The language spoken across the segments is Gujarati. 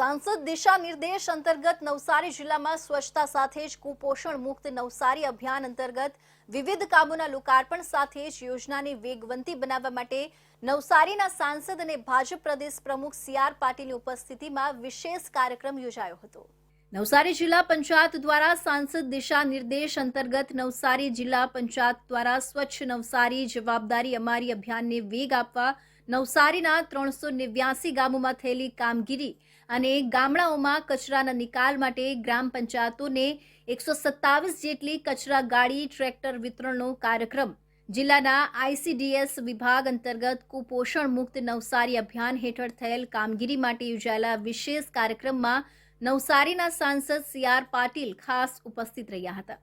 સાંસદ દિશા નિર્દેશ અંતર્ગત નવસારી જિલ્લામાં સ્વચ્છતા સાથે જ કુપોષણ મુક્ત નવસારી અભિયાન અંતર્ગત વિવિધ કામોના લોકાર્પણ સાથે જ યોજનાને વેગવંતી બનાવવા માટે નવસારીના સાંસદ અને ભાજપ પ્રદેશ પ્રમુખ સી આર પાટીલની ઉપસ્થિતિમાં વિશેષ કાર્યક્રમ યોજાયો હતો. નવસારી જિલ્લા પંચાયત દ્વારા સાંસદ દિશા નિર્દેશ અંતર્ગત નવસારી જિલ્લા પંચાયત દ્વારા સ્વચ્છ નવસારી જવાબદારી અમારી અભિયાનને વેગ આપવા નવસારીના ત્રણસો નેવ્યાસી ગામોમાં થયેલી કામગીરી અને ગામડાઓમાં કચરાના નિકાલ માટે ગ્રામ પંચાયતોને એકસો સત્તાવીસ જેટલી કચરા ગાડી, ટ્રેક્ટર વિતરણનો કાર્યક્રમ. જિલ્લાના આઈસીડીએસ વિભાગ અંતર્ગત કુપોષણ મુક્ત નવસારી અભિયાન હેઠળ થયેલ કામગીરી માટે યોજાયેલા વિશેષ કાર્યક્રમમાં નવસારીના સાંસદ સી આર પાટીલ ખાસ ઉપસ્થિત રહ્યા હતા.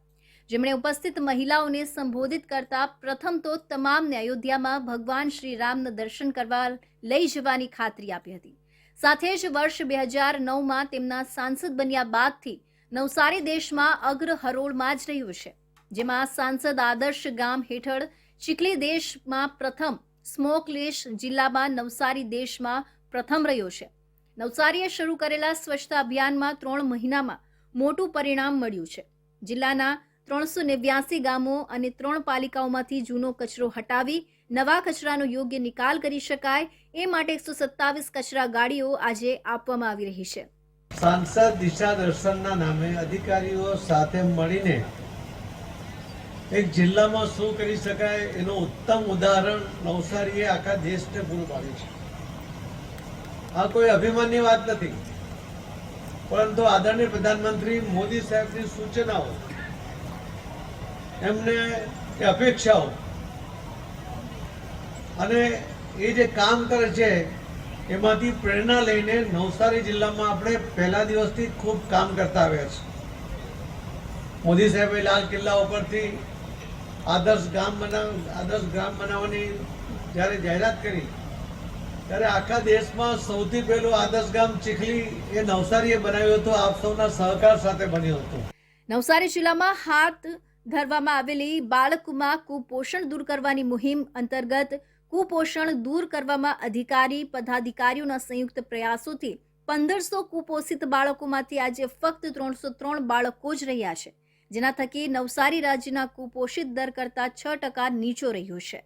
જેમણે ઉપસ્થિત મહિલાઓને સંબોધિત કરતા પ્રથમ તો તમામને અયોધ્યામાં ભગવાન શ્રી રામના દર્શન કરવા લઈ જવાની ખાતરી આપી હતી. સાથે જ વર્ષ બે હજાર નવમાં તેમના સાંસદ બન્યા બાદથી નવસારી દેશમાં અગ્ર હરોળમાં જ રહ્યું છે, જેમાં સાંસદ આદર્શ ગામ હેઠળ ચીખલી દેશમાં પ્રથમ, સ્મોકલેશ જિલ્લામાં નવસારી દેશમાં પ્રથમ રહ્યો છે. નવસારીએ શરૂ કરેલા સ્વચ્છતા અભિયાનમાં ત્રણ મહિનામાં મોટું પરિણામ મળ્યું છે. જિલ્લાના ત્રણસો નેવ્યાસી ગામો અને ત્રણ પાલિકાઓમાંથી જૂનો કચરો હટાવી નવા કચરાનો યોગ્ય નિકાલ કરી શકાય એ માટે એકસો સત્તાવીસ કચરા ગાડીઓ આજે આપવામાં આવી રહી છે. સાંસદ દિશા દર્શનના નામે અધિકારીઓ સાથે મળીને એક જિલ્લામાં શું કરી શકાય એનું ઉત્તમ ઉદાહરણ નવસારીએ આખા દેશને પૂરું પાડ્યું છે. આ કોઈ અભિમાનની વાત નથી. પરંતુ આદરણીય પ્રધાનમંત્રી મોદી સાહેબની સૂચનાઓ, એમને અપેક્ષાઓ અને એ જે કામ કરે છે, એમાંથી પ્રેરણા લઈને નવસારી જિલ્લામાં આપણે પહેલા દિવસથી ખૂબ કામ કરતા આવ્યા છીએ મોદી સાહેબે લાલ કિલ્લા ઉપરથી આદર્શ ગામ બનાવ આદર્શ ગામ બનાવવાની જ્યારે જાહેરાત કરી ત્યારે આખા દેશમાં સૌથી પહેલું આદર્શ ગામ ચીખલી એ નવસારીએ બનાવ્યું હતું. આપ સૌના સહકાર સાથે બન્યું હતું. નવસારી જિલ્લામાં હાથ ધરવામાં આવેલી બાળકમાં કુપોષણ દૂર કરવાની મુહિમ અંતર્ગત કુપોષણ દૂર કરવામાં અધિકારી, પદાધિકારીઓના સંયુક્ત પ્રયાસોથી પંદરસો કુપોષિત બાળકોમાંથી આજે ફક્ત ત્રણસો ત્રણ બાળકો જ રહ્યા છે, જેના થકી નવસારી રાજ્યના કુપોષિત દર કરતાં છ ટકા નીચો રહ્યો છે.